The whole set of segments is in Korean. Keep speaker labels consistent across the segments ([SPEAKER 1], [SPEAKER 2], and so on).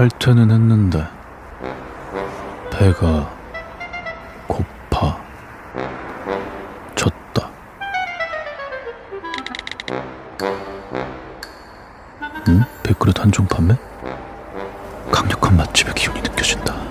[SPEAKER 1] 탈퇴는 했는데 배가 고파 졌다. 응? 백그릇 한종 판매? 강력한 맛집의 기운이 느껴진다.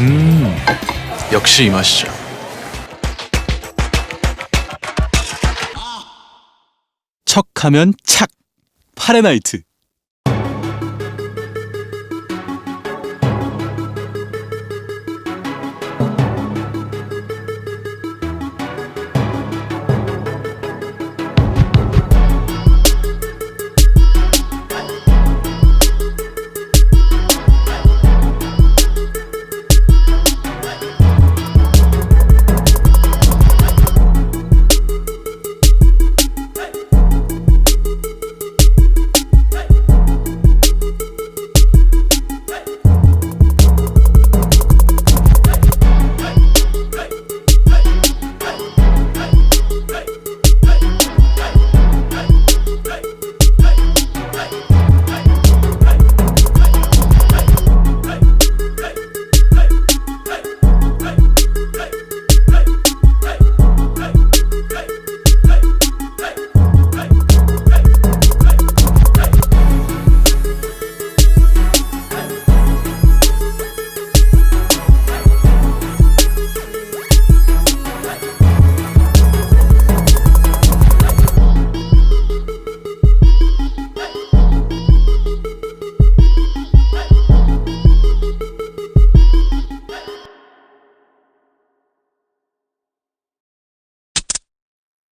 [SPEAKER 1] 음, 역시 이 맛이죠.
[SPEAKER 2] 척하면 착. 파레나이트